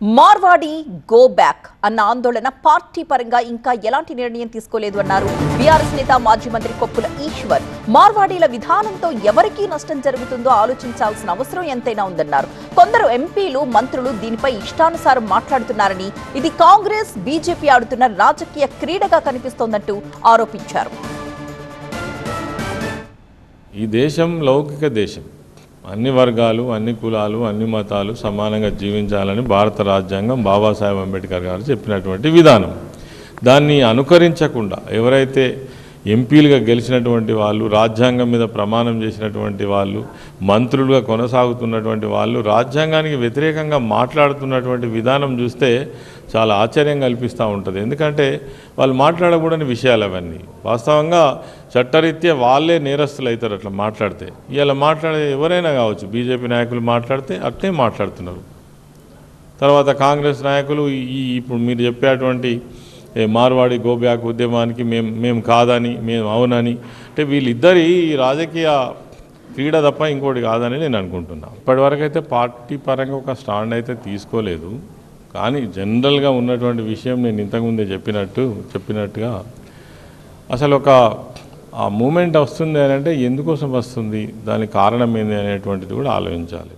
Marwadi go back అన్న ఆందోళన party పరంగా ఇంకా ఎలాంటి నిర్ణయం తీసుకోలేదు అన్నారు. బీఆర్ఎస్ నేత మాజీ మంత్రి కొప్పుల ఈశ్వర్ మార్వాడీల విధానంతో ఎవరికీ నష్టం జరుగుతుందో ఆలోచించాల్సిన అవసరం ఎంతైనా ఉందన్నారు. కొందరు ఎంపీలు మంత్రులు దీనిపై ఇష్టానుసారం మాట్లాడుతున్నారని ఇది కాంగ్రెస్ బీజేపీ ఆడుతున్న రాజకీయ క్రీడగా కనిపిస్తోందంటూ ఆరోపించారు. ఈ దేశం లౌకిక దేశం. అన్ని వర్గాలు అన్ని కులాలు అన్ని మతాలు సమానంగా జీవించాలని భారత రాజ్యాంగం బాబాసాహెబ్ అంబేద్కర్ గారు చెప్పినటువంటి విధానం. దాన్ని అనుకరించకుండా ఎవరైతే ఎంపీలుగా గెలిచినటువంటి వాళ్ళు రాజ్యాంగం మీద ప్రమాణం చేసినటువంటి వాళ్ళు మంత్రులుగా కొనసాగుతున్నటువంటి వాళ్ళు రాజ్యాంగానికి వ్యతిరేకంగా మాట్లాడుతున్నటువంటి విధానం చూస్తే చాలా ఆశ్చర్యం కల్పిస్తూ ఉంటుంది. ఎందుకంటే వాళ్ళు మాట్లాడకూడని విషయాలు అవన్నీ. వాస్తవంగా చట్టరీత్యా వాళ్ళే నేరస్తులు అవుతారు అట్లా మాట్లాడితే. ఇలా మాట్లాడే ఎవరైనా కావచ్చు బీజేపీ నాయకులు మాట్లాడితే అట్లే మాట్లాడుతున్నారు. తర్వాత కాంగ్రెస్ నాయకులు ఈ ఇప్పుడు మీరు చెప్పేటువంటి మార్వాడి గోబ్యాక్ ఉద్యమానికి మేము మేము కాదని మేము అవునని. అంటే వీళ్ళిద్దరి ఈ రాజకీయ క్రీడ తప్ప ఇంకోటి కాదని నేను అనుకుంటున్నాను ఇప్పటివరకు అయితే పార్టీ పరంగా ఒక స్టాండ్ అయితే తీసుకోలేదు. కానీ జనరల్గా ఉన్నటువంటి విషయం నేను ఇంతకుముందే చెప్పినట్టు చెప్పినట్టుగా అసలు ఒక ఆ మూమెంట్ వస్తుంది అని అంటే ఎందుకోసం వస్తుంది? దానికి కారణం ఏంది అనేటువంటిది కూడా ఆలోచించాలి.